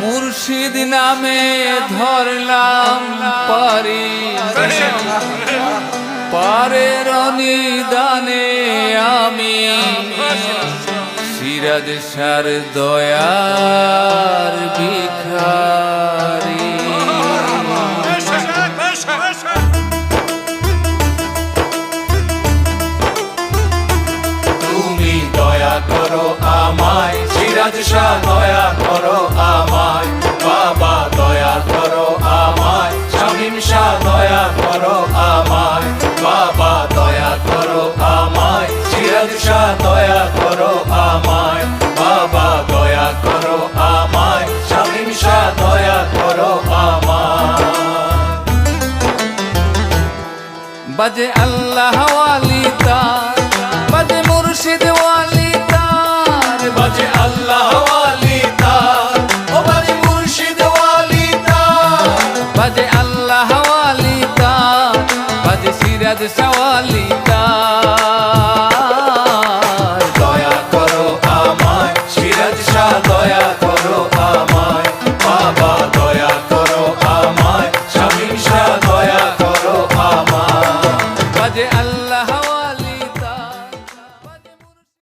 মুর্শিদ নামে ধরলাম পারি। পারের নিদানে আমি। সিরাজ সার দয়ার ভিখারি। তুমি দয়া করো আমায়, সিরাজ শাহ দয়া দয়া করো আমায়, বাবা দয়া করো আমায় সিরাজ দয়া করো আমায়, বাবা দয়া করো আমায় শামীম দয়া করো আমায়। বাজে আল্লাহ ওয়ালি মিরাজ সওয়ালিতা